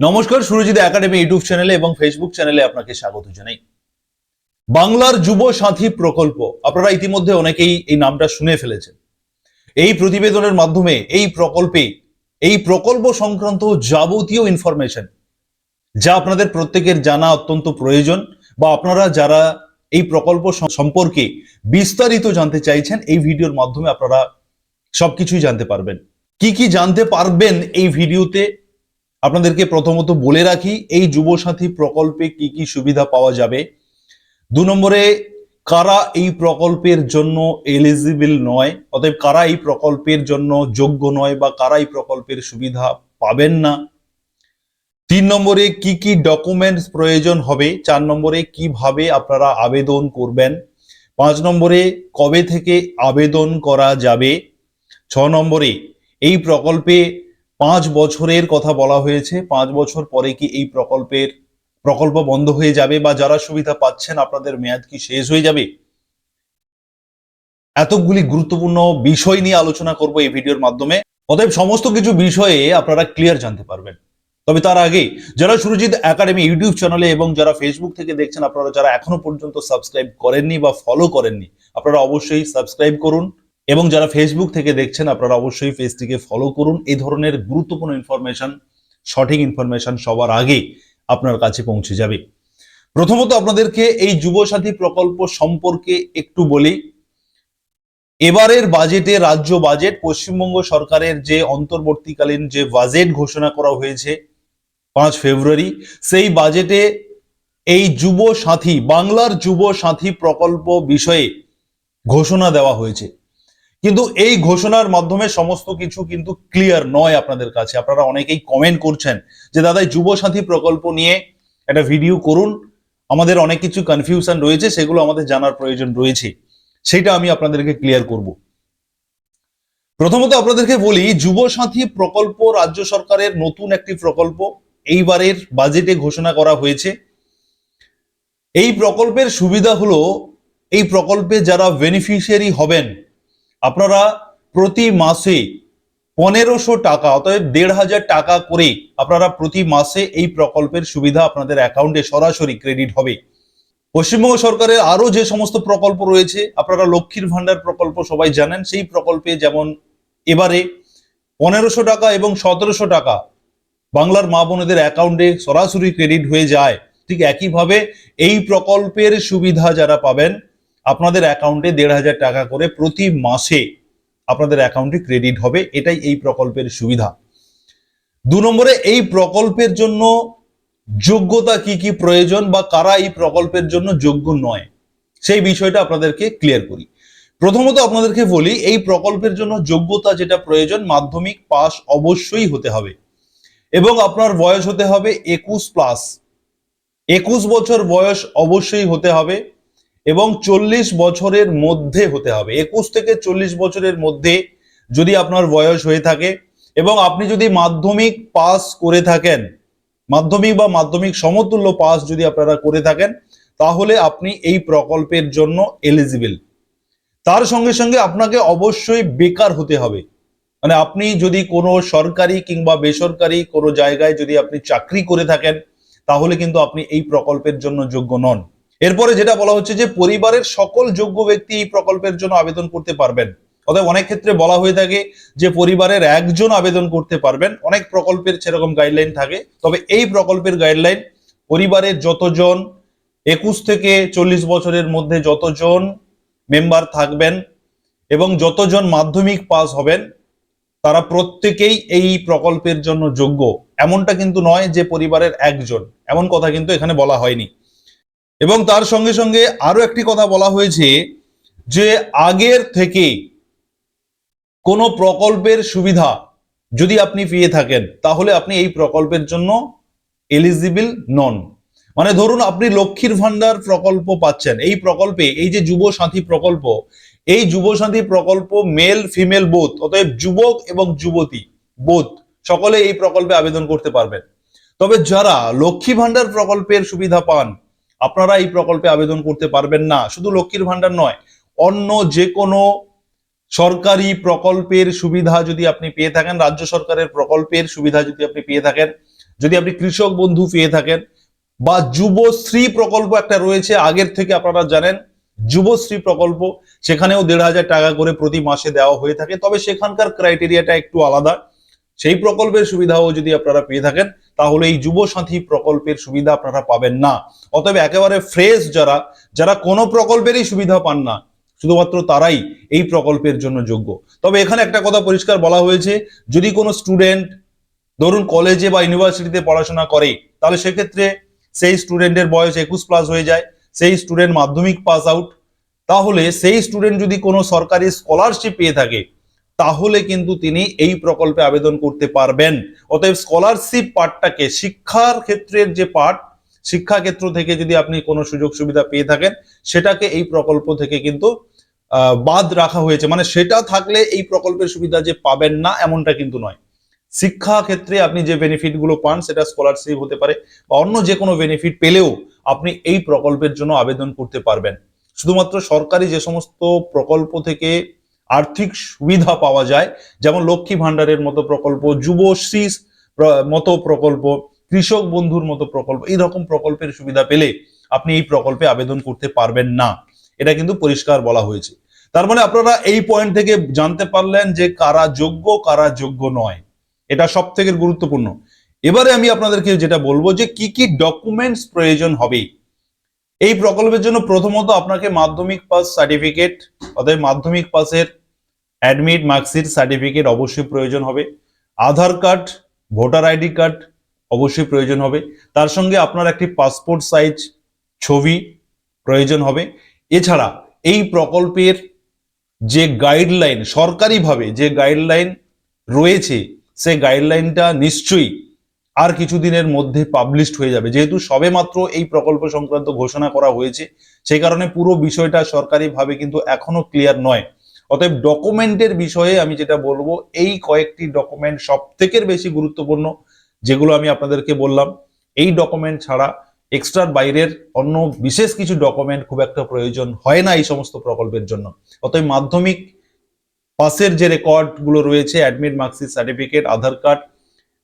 নমস্কার, Surajit academy YouTube চ্যানেলে এবং ফেসবুক চ্যানেলে আপনাকে স্বাগত জানাই। বাংলার যুব সাথী প্রকল্প, আপনারা ইতিমধ্যে অনেকেই এই নামটা শুনে ফেলেছেন। এই প্রতিবেদনের মাধ্যমে এই প্রকল্পে, এই প্রকল্প সংক্রান্ত যাবতীয় ইনফরমেশন যা আপনাদের প্রত্যেকের জানা অত্যন্ত প্রয়োজন বা আপনারা যারা এই প্রকল্প সম্পর্কে বিস্তারিত জানতে চাইছেন, এই ভিডিওর মাধ্যমে আপনারা সবকিছুই জানতে পারবেন। কি কি জানতে পারবেন এই ভিডিওতে আপনাদেরকে প্রথমত বলে রাখি, এই যুবসাথী প্রকল্পে কি কি সুবিধা পাওয়া যাবে? দু নম্বরে, কারা এই প্রকল্পের জন্য এলিজিবল নয়? অতএব কারা এই প্রকল্পের জন্য যোগ্য নয় বা কারা এই প্রকল্পের সুবিধা পাবেন না? তিন নম্বরে, কি কি ডকুমেন্টস প্রয়োজন হবে? চার নম্বরে, কীভাবে আপনারা আবেদন করবেন? পাঁচ নম্বরে, কবে থেকে আবেদন করা যাবে? ছ নম্বরে, এই প্রকল্পে পাঁচ বছরের কথা বলা হয়েছে। পাঁচ বছর পরে কি এই প্রকল্পের প্রকল্প বন্ধ হয়ে যাবে বা যারা সুবিধা পাচ্ছেন আপনাদের মেয়াদ কি শেষ হয়ে যাবে? এতগুলি গুরুত্বপূর্ণ বিষয় নিয়ে আলোচনা করব এই ভিডিওর মাধ্যমে। অতএব সমস্ত কিছু বিষয়ে আপনারা ক্লিয়ার জানতে পারবেন। তবে তার আগে, যারা সুরজিৎ একাডেমি ইউটিউব চ্যানেলে এবং যারা ফেসবুক থেকে দেখছেন, আপনারা যারা এখনও পর্যন্ত সাবস্ক্রাইব করেননি বা ফলো করেননি, আপনারা অবশ্যই সাবস্ক্রাইব করুন। এবং যারা ফেসবুক থেকে দেখছেন, আপনারা অবশ্যই পেজটিকে ফলো করুন। এই ধরনের গুরুত্বপূর্ণ ইনফরমেশন সঠিক ইনফরমেশন সবার আগে আপনার কাছে পৌঁছে যাবে। প্রথমত আপনাদেরকে এই যুবসাথী প্রকল্প সম্পর্কে একটু বলি। এবারের বাজেটে রাজ্য বাজেট পশ্চিমবঙ্গ সরকারের যে অন্তর্বর্তীকালীন যে বাজেট ঘোষণা করা হয়েছে পাঁচ ফেব্রুয়ারি, সেই বাজেটে এই যুব সাথী বাংলার যুব সাথী প্রকল্প বিষয়ে ঘোষণা দেওয়া হয়েছে। কিন্তু এই ঘোষণার মাধ্যমে সমস্ত কিছু কিন্তু ক্লিয়ার নয় আপনাদের কাছে। আপনারা অনেকেই কমেন্ট করছেন যে, দাদা যুব সাথী প্রকল্প নিয়ে একটা ভিডিও করুন। আমাদের অনেক কিছু কনফিউশন রয়েছে, সেগুলো আমাদের জানার প্রয়োজন রয়েছে। সেটা আমি আপনাদেরকে ক্লিয়ার করব। প্রথমত আপনাদেরকে বলি যুব সাথী প্রকল্প রাজ্য সরকারের নতুন একটি প্রকল্প। এইবারের বাজেটে ঘোষণা করা হয়েছে। এই প্রকল্পের সুবিধা হলো, এই প্রকল্পে যারা বেনিফিশিয়ারি হবেন আপনারা প্রতি মাসে পনেরোশো টাকা অতএব দেড় হাজার টাকা করে আপনারা প্রতি মাসে এই প্রকল্পের সুবিধা আপনাদের অ্যাকাউন্টে সরাসরি ক্রেডিট হবে। পশ্চিমবঙ্গ সরকারের আরও যে সমস্ত প্রকল্প রয়েছে, আপনারা লক্ষ্মীর ভান্ডার প্রকল্প সবাই জানেন, সেই প্রকল্পে যেমন এবারে পনেরোশো টাকা এবং সতেরোশো টাকা বাংলার মা বোনেদের অ্যাকাউন্টে সরাসরি ক্রেডিট হয়ে যায়। ঠিক একইভাবে এই প্রকল্পের সুবিধা যারা পাবেন আপনাদের অ্যাকাউন্টে দেড় হাজার টাকা করে প্রতি মাসে আপনাদের অ্যাকাউন্টে ক্রেডিট হবে, এটাই এই প্রকল্পের সুবিধা। দু নম্বরে, এই প্রকল্পের জন্য যোগ্যতা কি কি প্রয়োজন বা কারা এই প্রকল্পের জন্য যোগ্য নয়, সেই বিষয়টা আপনাদেরকে ক্লিয়ার করি। প্রথমত আপনাদেরকে বলি, এই প্রকল্পের জন্য যোগ্যতা যেটা প্রয়োজন, মাধ্যমিক পাস অবশ্যই হতে হবে এবং আপনার বয়স হতে হবে একুশ প্লাস একুশ বছর বয়স অবশ্যই হতে হবে এবং চল্লিশ বছরের মধ্যে হতে হবে। একুশ থেকে চল্লিশ বছরের মধ্যে যদি আপনার বয়স হয়ে থাকে এবং আপনি যদি মাধ্যমিক পাস করে থাকেন, মাধ্যমিক বা মাধ্যমিক সমতুল্য পাস যদি আপনারা করে থাকেন, তাহলে আপনি এই প্রকল্পের জন্য এলিজিবল তার সঙ্গে সঙ্গে আপনাকে অবশ্যই বেকার হতে হবে। মানে আপনি যদি কোনো সরকারি কিংবা বেসরকারি কোনো জায়গায় যদি আপনি চাকরি করে থাকেন, তাহলে কিন্তু আপনি এই প্রকল্পের জন্য যোগ্য নন। এরপরে যেটা বলা হচ্ছে যে পরিবারের সকল যোগ্য ব্যক্তি এই প্রকল্পের জন্য আবেদন করতে পারবেন। অতএব অনেক ক্ষেত্রে বলা হয়ে থাকে যে পরিবারের একজন আবেদন করতে পারবেন। অনেক প্রকল্পের সেরকম গাইডলাইন থাকে। তবে এই প্রকল্পের গাইডলাইন পরিবারের যতজন, একুশ থেকে চল্লিশ বছরের মধ্যে যতজন মেম্বার থাকবেন এবং যতজন মাধ্যমিক পাস হবেন, তারা প্রত্যেকেই এই প্রকল্পের জন্য যোগ্য। এমনটা কিন্তু নয় যে পরিবারের একজন। এমন কথা কিন্তু এখানে বলা হয়নি। এবং তার সঙ্গে সঙ্গে আরও একটি কথা বলা হয়েছে যে আগের থেকে কোনো প্রকল্পের সুবিধা যদি আপনি পেয়ে থাকেন, তাহলে আপনি এই প্রকল্পের জন্য এলিজিবল নন। মানে ধরুন আপনি লক্ষ্মীর ভান্ডার প্রকল্প পাচ্ছেন, এই প্রকল্পে, এই যে যুব সাথী প্রকল্প, এই যুব সাথী প্রকল্প মেল ফিমেল বোধ অতএব যুবক এবং যুবতী বোধ সকলে এই প্রকল্পে আবেদন করতে পারবেন। তবে যারা লক্ষ্মী ভান্ডার প্রকল্পের সুবিধা পান আপনারা এই প্রকল্পে আবেদন করতে পারবেন না। শুধু লক্ষ্মীর ভান্ডার নয়, অন্য যে কোনো সরকারি প্রকল্পের সুবিধা যদি আপনি পেয়ে থাকেন, রাজ্য সরকারের প্রকল্পের সুবিধা যদি আপনি পেয়ে থাকেন, যদি আপনি কৃষক বন্ধু পেয়ে থাকেন, বা যুবশ্রী প্রকল্প একটা রয়েছে, আগের থেকে আপনারা জানেন, যুবশ্রী প্রকল্প, সেখানেও দেড় হাজার টাকা করে প্রতি মাসে দেওয়া হয়ে থাকে। তবে সেখানকার ক্রাইটেরিয়াটা একটু আলাদা। সেই প্রকল্পের সুবিধাও যদি আপনারা পেয়ে থাকেন তাহলে এই যুব সাথী প্রকল্পের সুবিধা আপনারা পাবেন না। অতএব একেবারে ফ্রেশ যারা যারা কোনো প্রকল্পেরই সুবিধা পান না, শুধুমাত্র তারাই এই প্রকল্পের জন্য যোগ্য। তবে এখানে একটা কথা পরিষ্কার বলা হয়েছে, যদি কোনো স্টুডেন্ট ধরুন কলেজে বা ইউনিভার্সিটিতে পড়াশোনা করে, তাহলে সেক্ষেত্রে সেই স্টুডেন্টের বয়স একুশ প্লাস হয়ে যায়, সেই স্টুডেন্ট মাধ্যমিক পাস আউট তাহলে সেই স্টুডেন্ট যদি কোনো সরকারি স্কলারশিপ পেয়ে থাকে তাহলে কিন্তু তিনি এই প্রকল্পে আবেদন করতে পারবেন। অতএব স্কলারশিপ পার্টটাকে শিক্ষার ক্ষেত্রের যে পার্ট শিক্ষা ক্ষেত্র থেকে যদি আপনি কোনো সুযোগ সুবিধা পেয়ে থাকেন, সেটাকে এই প্রকল্প থেকে কিন্তু বাদ রাখা হয়েছে। মানে সেটা থাকলে এই প্রকল্পের সুবিধা যে পাবেন না, এমনটা কিন্তু নয়। শিক্ষা ক্ষেত্রে আপনি যে বেনিফিটগুলো পান, সেটা স্কলারশিপ হতে পারে বা অন্য যে কোনো বেনিফিট পেলেও আপনি এই প্রকল্পের জন্য আবেদন করতে পারবেন। শুধুমাত্র সরকারি যে সমস্ত প্রকল্প থেকে আর্থিক সুবিধা পাওয়া যায়। যেমন লক্ষ্মী ভান্ডারের মতো প্রকল্প যুবশ্রী মতো প্রকল্প, কৃষক বন্ধুর মতো প্রকল্প এই রকম প্রকল্পের সুবিধা পেলে আপনি এই প্রকল্পে আবেদন করতে পারবেন না। এটা কিন্তু পরিষ্কার বলা হয়েছে। তার মানে আপনারা এই পয়েন্ট থেকে জানতে পারলেন যে কারা যোগ্য কারা যোগ্য নয়। এটা সব থেকে গুরুত্বপূর্ণ। এবারে আমি আপনাদেরকে যেটা বলব যে কি কি ডকুমেন্টস প্রয়োজন হবে। এই প্রকল্পের জন্য প্রথমত আপনাকে মাধ্যমিক পাস সার্টিফিকেট অর্থাৎ মাধ্যমিক পাসের অ্যাডমিট মার্কশিট সার্টিফিকেট অবশ্যই প্রয়োজন হবে। Aadhaar card, voter ID card অবশ্যই প্রয়োজন হবে। তার সঙ্গে আপনার একটি পাসপোর্ট সাইজ ছবি প্রয়োজন হবে। এছাড়া এই প্রকল্পের যে গাইডলাইন সরকারিভাবে যে গাইডলাইন রয়েছে সেই গাইডলাইনটা নিশ্চয়ই আর কিছুদিনের মধ্যে পাবলিশড হয়ে যাবে। যেহেতু সবেমাত্র এই প্রকল্প সংক্রান্ত ঘোষণা করা হয়েছে, সেই কারণে পুরো বিষয়টা সরকারিভাবে কিন্তু এখনও ক্লিয়ার নয়। অতএব ডকুমেন্টের বিষয়ে আমি যেটা বলব, এই কয়েকটি ডকুমেন্ট সব থেকে বেশি গুরুত্বপূর্ণ, যেগুলো আমি আপনাদেরকে বললাম, এই ডকুমেন্ট ছাড়া এক্সট্রার বাইরের অন্য বিশেষ কিছু ডকুমেন্ট খুব একটা প্রয়োজন হয় না এই সমস্ত প্রকল্পের জন্য। অতএব মাধ্যমিক পাসের যে রেকর্ডগুলো রয়েছে admit marksheet certificate Aadhaar card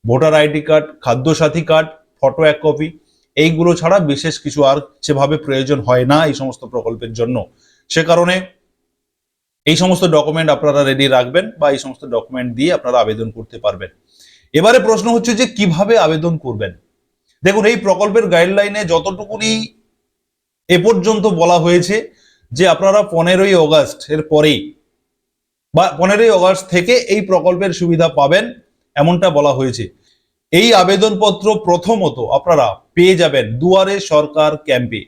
voter ID card, Khadyasathi card photo এক কপি এইগুলো ছাড়া বিশেষ কিছু আর সেভাবে প্রয়োজন হয় না এই সমস্ত প্রকল্পের জন্য। সে কারণে এই সমস্ত ডকুমেন্ট আপনারা রেডি রাখবেন বা এই সমস্ত ডকুমেন্ট দিয়ে আপনারা আবেদন করতে পারবেন। এবারে প্রশ্ন হচ্ছে যে কীভাবে আবেদন করবেন? দেখুন, এই প্রকল্পের গাইডলাইনে যতটুকুনি এ পর্যন্ত বলা হয়েছে যে আপনারা পনেরোই অগস্ট এর পরেই বা পনেরোই অগস্ট থেকে এই প্রকল্পের সুবিধা পাবেন। এমনটা বলা হয়েছে। এই আবেদনপত্র প্রথমত আপনারা পেয়ে যাবেন দুয়ারে সরকার ক্যাম্পে।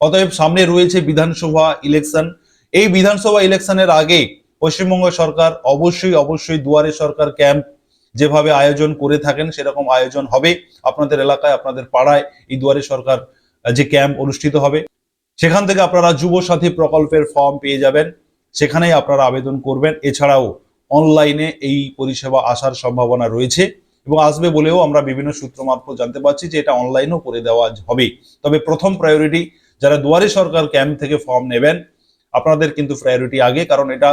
অতএব সামনে রয়েছে বিধানসভা ইলেকশন এই বিধানসভা ইলেকশনের আগে পশ্চিমবঙ্গ সরকার অবশ্যই অবশ্যই দুয়ারে সরকার ক্যাম্প যেভাবে আয়োজন করে থাকেন, সেরকম আয়োজন হবে আপনাদের এলাকায়, আপনাদের পাড়ায় এই দুয়ারে সরকার যে ক্যাম্প অনুষ্ঠিত হবে। সেখান থেকে আপনারা যুব সাথী প্রকল্পের ফর্ম পেয়ে যাবেন। সেখানেই আপনারা আবেদন করবেন। এছাড়াও অনলাইনে এই পরিষেবা আসার সম্ভাবনা রয়েছে এবং আসবে বলেও আমরা বিভিন্ন সূত্র মারফত জানতে পারছি যে এটা অনলাইনেও করে দেওয়া হবে। তবে প্রথম প্রায়োরিটি যারা দুয়ারে সরকার ক্যাম্প থেকে ফর্ম নেবেন, আপনাদের কিন্তু প্রায়োরিটি আগে, কারণ এটা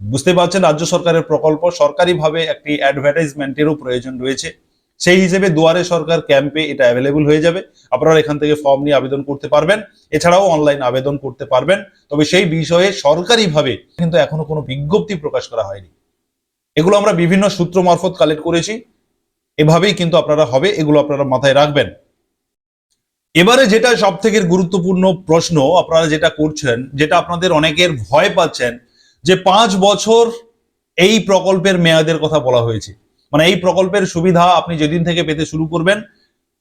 বুঝতে পারছেন রাজ্য সরকারের প্রকল্প সরকারিভাবে একটি অ্যাডভার্টাইজমেন্টেরও প্রয়োজন রয়েছে। সেই হিসেবে দুয়ারে সরকার ক্যাম্পে এটা অ্যাভেলেবল হয়ে যাবে। আপনারা এখান থেকে ফর্ম নিয়ে আবেদন করতে পারবেন, এছাড়াও অনলাইন আবেদন করতে পারবেন। তবে সেই বিষয়ে সরকারিভাবে কিন্তু এখনও কোনো বিজ্ঞপ্তি প্রকাশ করা হয়নি। এগুলো আমরা বিভিন্ন সূত্র মারফত কালেক্ট করেছি। এভাবেই কিন্তু আপনারা হবে, এগুলো আপনারা মাথায় রাখবেন। এবারে যেটা সব থেকে গুরুত্বপূর্ণ প্রশ্ন, আপনারা যেটা করছেন, যেটা আপনাদের অনেকের ভয় পাচ্ছেন, যে পাঁচ বছর এই প্রকল্পের মেয়াদের কথা বলা হয়েছে। মানে এই প্রকল্পের সুবিধা আপনি যেদিন থেকে পেতে শুরু করবেন,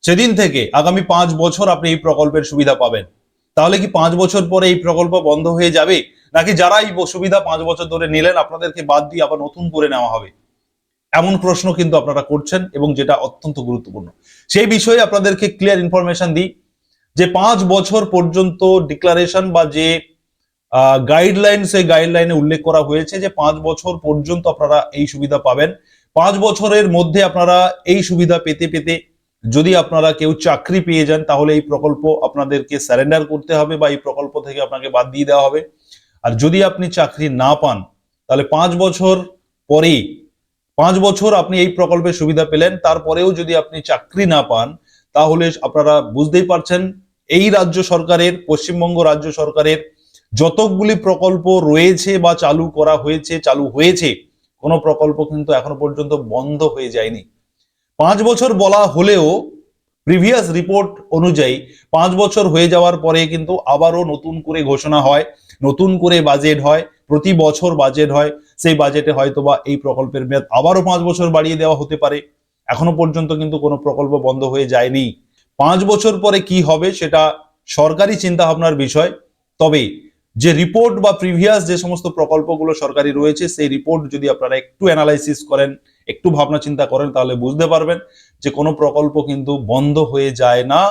সেদিন থেকে আগামী পাঁচ বছর আপনি এই প্রকল্পের সুবিধা পাবেন। তাহলে কি পাঁচ বছর পরে এই প্রকল্প বন্ধ হয়ে যাবে? নাকি যারা এই সুবিধা পাঁচ বছর ধরে নিলেন, আপনাদেরকে বাদ দিয়ে আবার নতুন করে নেওয়া হবে? এমন প্রশ্ন কিন্তু আপনারা করছেন এবং যেটা অত্যন্ত গুরুত্বপূর্ণ। সেই বিষয়ে আপনাদেরকে ক্লিয়ার ইনফরমেশন দিই যে পাঁচ বছর পর্যন্ত ডিক্লারেশন বা যে গাইডলাইন সেই গাইডলাইনে উল্লেখ করা হয়েছে যে পাঁচ বছর পর্যন্ত আপনারা এই সুবিধা পাবেন। পাঁচ বছরের মধ্যে আপনারা এই সুবিধা পেতে পেতে যদি আপনারা কেউ চাকরি পেয়ে যান, তাহলে এই প্রকল্প আপনাদেরকে স্যারেন্ডার করতে হবে বা এই প্রকল্প থেকে আপনাকে বাদ দিয়ে দেওয়া হবে। আর যদি আপনি চাকরি না পান, তাহলে পাঁচ বছর পরেই, পাঁচ বছর আপনি এই প্রকল্পের সুবিধা পেলেন, তারপরেও যদি আপনি চাকরি না পান, তাহলে আপনারা বুঝতেই পারছেন, এই রাজ্য সরকারের, পশ্চিমবঙ্গ রাজ্য সরকারের যতগুলি প্রকল্প রয়েছে বা চালু করা হয়েছে, চালু হয়েছে, কোনো প্রকল্প কিন্তু এখনও পর্যন্ত বন্ধ হয়ে যায়নি। পাঁচ বছর বলা হলেও প্রিভিয়াস রিপোর্ট অনুযায়ী পাঁচ বছর হয়ে যাওয়ার পরে কিন্তু আবারও নতুন করে ঘোষণা হয়, নতুন করে বাজেট হয়, প্রতি বছর বাজেট হয়, সেই বাজেটে হয়তোবা এই প্রকল্পের মেয়াদ আবারও পাঁচ বছর বাড়িয়ে দেওয়া হতে পারে। এখনও পর্যন্ত কিন্তু কোনো প্রকল্প বন্ধ হয়ে যায়নি। পাঁচ বছর পরে কি হবে সেটা সরকারি চিন্তা ভাবনার বিষয়। তবে যে রিপোর্ট বা প্রিভিয়াস যে সমস্ত প্রকল্পগুলো সরকারি রয়েছে, সেই রিপোর্ট যদি আপনারা একটু অ্যানালাইসিস করেন, একটু ভাবনা চিন্তা করেন, তাহলে বুঝতে পারবেন যে কোনো প্রকল্প কিন্তু বন্ধ হয়ে যায় না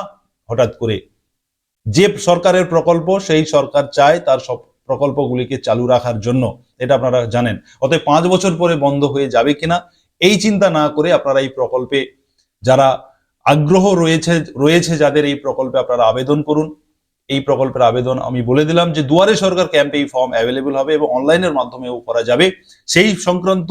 হঠাৎ করে। যে সরকারের প্রকল্প, সেই সরকার চায় তার সব প্রকল্পগুলিকে চালু রাখার জন্য। এটা আপনারা জানেন। অতএব পাঁচ বছর পরে বন্ধ হয়ে যাবে কিনা, এই চিন্তা না করে আপনারা এই প্রকল্পে যারা আগ্রহ রয়েছে রয়েছে যাদের এই প্রকল্পে আপনারা আবেদন করুন। এই প্রকল্পের আবেদন আমি বলে দিলাম যে দুয়ারে সরকার ক্যাম্পে এই ফর্ম অ্যাভেলেবল হবে এবং অনলাইনের মাধ্যমেও করা যাবে। সেই সংক্রান্ত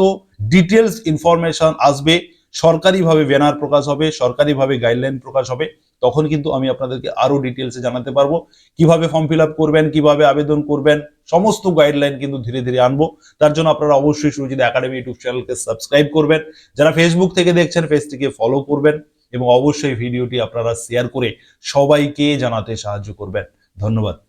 ডিটেলস ইনফরমেশন আসবে, সরকারিভাবে ব্যানার প্রকাশ হবে, সরকারিভাবে গাইডলাইন প্রকাশ হবে, তখন কিন্তু আমি আপনাদেরকে আরও ডিটেলসে জানাতে পারব। কীভাবে ফর্ম ফিল করবেন, কীভাবে আবেদন করবেন, সমস্ত গাইডলাইন কিন্তু ধীরে ধীরে আনব। তার জন্য আপনারা অবশ্যই সুরজিৎ একাডেমি ইউটিউব চ্যানেলকে সাবস্ক্রাইব করবেন। যারা ফেসবুক থেকে দেখছেন পেজটিকে ফলো করবেন। এবং অবশ্যই ভিডিওটি আপনারা শেয়ার করে সবাইকে জানাতে সাহায্য করবেন। ধন্যবাদ।